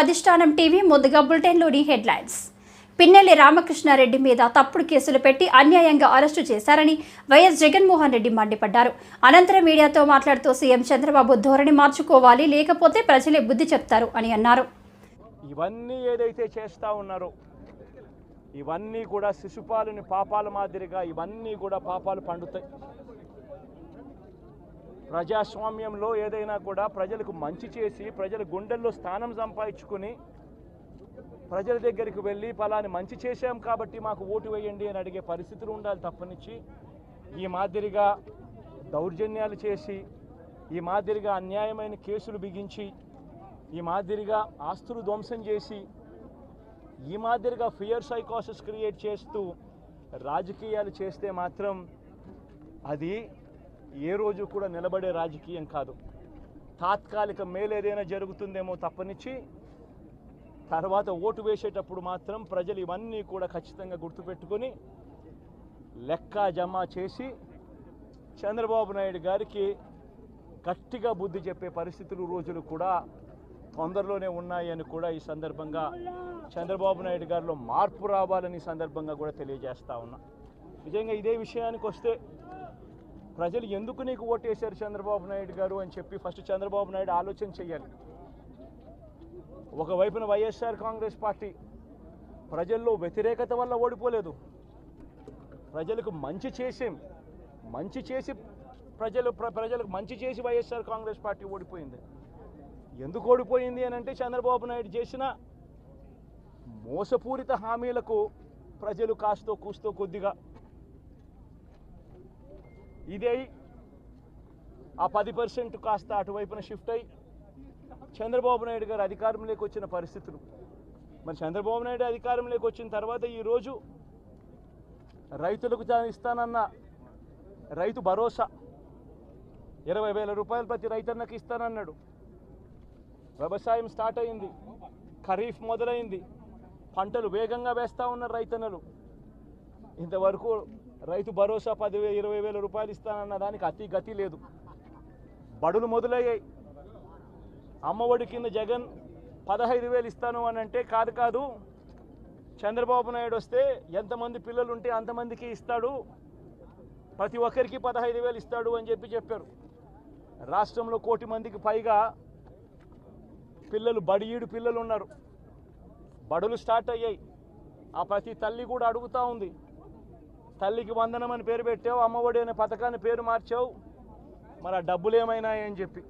అధిష్టానం టీవీ ముందుగా బులెటిన్లోని హెడ్లైన్స్. పిన్నెల్లి రామకృష్ణారెడ్డి మీద తప్పుడు కేసులు పెట్టి అన్యాయంగా అరెస్టు చేశారని వైఎస్ జగన్మోహన్ రెడ్డి మండిపడ్డారు. అనంతరం మీడియాతో మాట్లాడుతూ సీఎం చంద్రబాబు ధోరణి మార్చుకోవాలి లేకపోతే ప్రజలే బుద్ధి చెప్తారు అని అన్నారు. ఇవన్నీ ఏదైతే చేస్తూ ఉన్నారో ఇవన్నీ కూడా శిశుపాలుని పాపాల మాదిరిగా ఇవన్నీ కూడా పాపాలు పండుతాయి. ప్రజాస్వామ్యంలో ఏదైనా కూడా ప్రజలకు మంచి చేసి ప్రజల గుండెల్లో స్థానం సంపాదించుకుని ప్రజల దగ్గరికి వెళ్ళి ఫలాన్ని మంచి చేశాం కాబట్టి మాకు ఓటు వేయండి అని అడిగే పరిస్థితులు ఉండాలి తప్పనిచ్చి. ఈ మాదిరిగా దౌర్జన్యాలు చేసి ఈ మాదిరిగా అన్యాయమైన కేసులు బిగించి ఈ మాదిరిగా ఆస్తులు ధ్వంసం చేసి ఈ మాదిరిగా ఫియర్ సైకాసిస్ క్రియేట్ చేస్తూ రాజకీయాలు చేస్తే మాత్రం అది ఏ రోజు కూడా నిలబడే రాజకీయం కాదు. తాత్కాలిక మేలు ఏదైనా జరుగుతుందేమో తప్పనిచ్చి తర్వాత ఓటు వేసేటప్పుడు మాత్రం ప్రజలు ఇవన్నీ కూడా ఖచ్చితంగా గుర్తుపెట్టుకొని లెక్క జమ చేసి చంద్రబాబు నాయుడు గారికి గట్టిగా బుద్ధి చెప్పే పరిస్థితులు రోజులు కూడా తొందరలోనే ఉన్నాయని కూడా ఈ సందర్భంగా చంద్రబాబు నాయుడు గారిలో మార్పు రావాలని సందర్భంగా కూడా తెలియజేస్తా ఉన్నా. నిజంగా ఇదే విషయానికి వస్తే ప్రజలు ఎందుకు నీకు ఓటేశారు చంద్రబాబు నాయుడు గారు అని చెప్పి ఫస్ట్ చంద్రబాబు నాయుడు ఆలోచన చేయాలి. ఒకవైపున వైఎస్ఆర్ కాంగ్రెస్ పార్టీ ప్రజల్లో వ్యతిరేకత వల్ల ఓడిపోలేదు. ప్రజలకు మంచి చేసేం మంచి చేసి ప్రజలు ప్ర- ప్రజలకు మంచి చేసి వైఎస్ఆర్ కాంగ్రెస్ పార్టీ ఓడిపోయింది. ఎందుకు ఓడిపోయింది అని అంటే చంద్రబాబు నాయుడు చేసిన మోసపూరిత హామీలకు ప్రజలు కాస్తో కూస్తో కొద్దిగా ఇదే ఆ పది పర్సెంట్ కాస్త అటువైపున షిఫ్ట్ అయ్యి చంద్రబాబు నాయుడు గారు అధికారంలోకి వచ్చిన పరిస్థితులు. మరి చంద్రబాబు నాయుడు అధికారంలోకి వచ్చిన తర్వాత ఈరోజు రైతులకు ఇస్తానన్న రైతు భరోసా ఇరవై వేల రూపాయలు ప్రతి రైతన్నకి ఇస్తానన్నాడు. వ్యవసాయం స్టార్ట్ అయింది. ఖరీఫ్ మొదలైంది. పంటలు వేగంగా వేస్తూ ఉన్నారు రైతన్నలు. ఇంతవరకు రైతు భరోసా పదివే ఇరవై వేల రూపాయలు ఇస్తానన్న దానికి అతి గతి లేదు. బడులు మొదలయ్యాయి. అమ్మఒడి కింద జగన్ పదహైదు వేలు ఇస్తాను అని అంటే కాదు కాదు. చంద్రబాబు నాయుడు వస్తే ఎంతమంది పిల్లలు ఉంటే అంతమందికి ఇస్తాడు. ప్రతి ఒక్కరికి పదహైదు వేలు ఇస్తాడు అని చెప్పి చెప్పారు. రాష్ట్రంలో కోటి మందికి పైగా పిల్లలు బడియీడు పిల్లలు ఉన్నారు బడులు స్టార్ట్ అయ్యాయి. ఆ ప్రతి తల్లి కూడా అడుగుతూ ఉంది. తల్లికి వందనం అని పేరు పెట్టావు అమ్మఒడి అనే పథకాన్ని పేరు మార్చావు. మరి ఆ డబ్బులు ఏమైనాయని చెప్పి.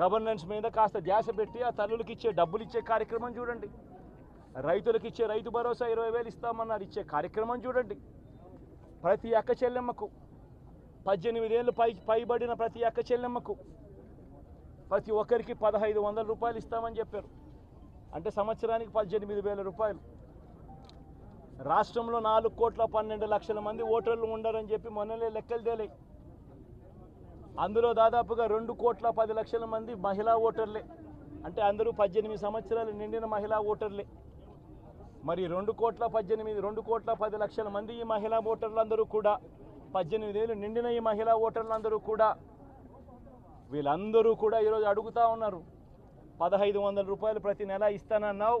గవర్నెన్స్ మీద కాస్త ధ్యాస పెట్టి ఆ తల్లులకి ఇచ్చే డబ్బులు ఇచ్చే కార్యక్రమం చూడండి. రైతులకు ఇచ్చే రైతు భరోసా ఇరవై వేలు ఇస్తామన్నారు. ఇచ్చే కార్యక్రమం చూడండి. ప్రతి అక్క చెల్లెమ్మకు. పద్దెనిమిదేళ్ళు పై పైబడిన ప్రతి అక్క చెల్లెమ్మకు. ప్రతి ఒక్కరికి పదహైదు వందల రూపాయలు ఇస్తామని చెప్పారు. అంటే సంవత్సరానికి పద్దెనిమిది వేల రూపాయలు. రాష్ట్రంలో నాలుగు కోట్ల పన్నెండు లక్షల మంది ఓటర్లు ఉండరని చెప్పి మొన్నలే లెక్కలు తేలే అందులో దాదాపుగా రెండు కోట్ల పది లక్షల మంది మహిళా ఓటర్లే. అంటే అందరూ పద్దెనిమిది సంవత్సరాలు నిండిన మహిళా ఓటర్లే. మరి రెండు కోట్ల పద్దెనిమిది రెండు కోట్ల పది లక్షల మంది ఈ మహిళా ఓటర్లందరూ కూడా పద్దెనిమిది ఏళ్ళు నిండిన ఈ మహిళా ఓటర్లందరూ కూడా వీళ్ళందరూ కూడా ఈరోజు అడుగుతా ఉన్నారు. పదహైదు వందల రూపాయలు ప్రతి నెల ఇస్తానన్నావు.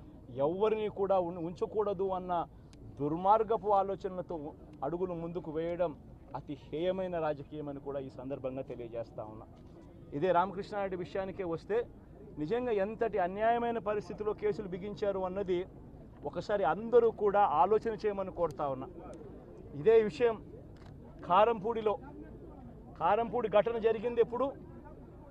ఎవరిని కూడా ఉంచకూడదు అన్న దుర్మార్గపు ఆలోచనలతో అడుగులు ముందుకు వేయడం అతి హేయమైన రాజకీయం అని కూడా ఈ సందర్భంగా తెలియజేస్తా ఉన్నా. ఇదే రామకృష్ణారెడ్డి విషయానికే వస్తే నిజంగా ఎంతటి అన్యాయమైన పరిస్థితిలో కేసులు బిగించారు అన్నది ఒకసారి అందరూ కూడా ఆలోచన చేయమని కోరుతా ఉన్నా. ఇదే విషయం కారంపూడిలో కారంపూడి ఘటన జరిగింది ఎప్పుడు?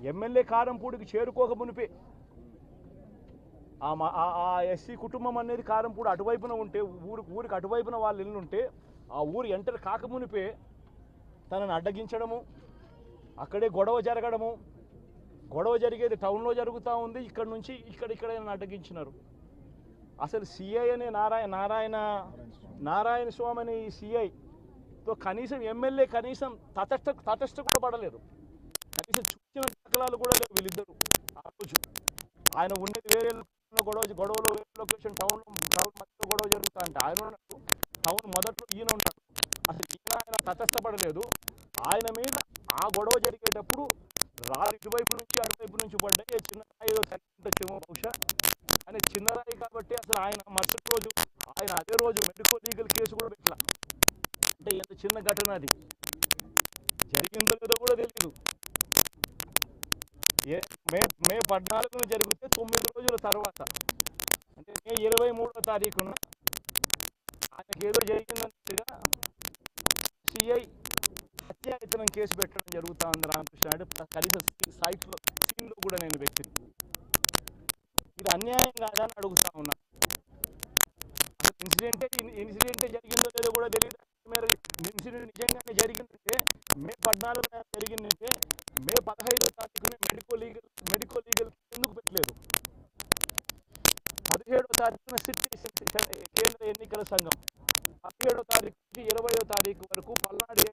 ఎమ్మెల్యే కారంపూడికి చేరుకోక మునిపే. ఆ ఆ- ఎస్సీ కుటుంబం అనేది కారంపూడి అటువైపున ఉంటే ఊరు ఊరికి అటువైపున వాళ్ళు ఇల్లు ఉంటే ఆ ఊరు ఎంటర్ కాకమునిపే తనని అడ్డగించడము అక్కడే గొడవ జరగడము. గొడవ జరిగేది టౌన్లో జరుగుతూ ఉంది ఇక్కడ నుంచి ఇక్కడ ఇక్కడ అడ్డగించినారు. అసలు సిఐ అనే నారాయణ నారాయణ నారాయణ స్వామి అనే ఈ సిఐతో కనీసం ఎమ్మెల్యే కనీసం తటస్థ తటస్థ కూడా పడలేదు కనీసం చూసిన దాఖలాలు కూడా లేవు వీళ్ళిద్దరు. ఆ రోజు ఆయన ఉండేది వేరే గొడవ గొడవలో వేరే లొకేషన్ టౌన్ టౌన్ మధ్యలో గొడవ జరుగుతా అంటే ఆయన ఉన్నాడు. టౌన్ మొదట్లో ఈయన ఉన్నాడు. అసలు ఈయన ఆయన తటస్థపడలేదు. ఆయన మీద ఆ గొడవ జరిగేటప్పుడు రాళ్ళు ఇటువైపు నుంచి అటువైపు నుంచి పడ్డాయి. ఏ చిన్న రాయి ఏదో బహుశా. కానీ చిన్న రాయి కాబట్టి అసలు ఆయన మరుసటి రోజు ఆయన అదే రోజు మెడికల్ లీగల్ కేసు కూడా పెట్టాల. అంటే ఎంత చిన్న ఘటన అది. జరిగిందో లేదో కూడా తెలియదు మే మే పద్నాలుగున జరిగితే తొమ్మిది రోజుల తర్వాత. అంటే మే ఇరవై మూడో తారీఖున ఆయనకి ఏదో జరిగిందన్నట్టుగా సిఐ హత్యాయతనం కేసు పెట్టడం జరుగుతూ ఉంది రామకృష్ణ అంటే కనీసం సైట్లో సీన్లో కూడా నేను వ్యక్తిని ఇది అన్యాయం కాదని అని అడుగుతా ఉన్నా. ఇన్సిడెంటే ఇన్సిడెంట్ జరిగిందో లేదో కూడా తెలియదు మీరు ఇన్సిడెంట్ నిజంగానే జరిగిందంటే మే పద్నాలుగున జరిగిందంటే మే పదహైదో తారీఖున మెడికో లీగల్ మెడికో లీగల్ ఎందుకు పెట్టలేదు పదిహేడో తారీఖున సిట్ కేంద్ర ఎన్నికల సంఘం. పదిహేడో తారీఖు నుంచి ఇరవయో తారీఖు వరకు పల్నాడు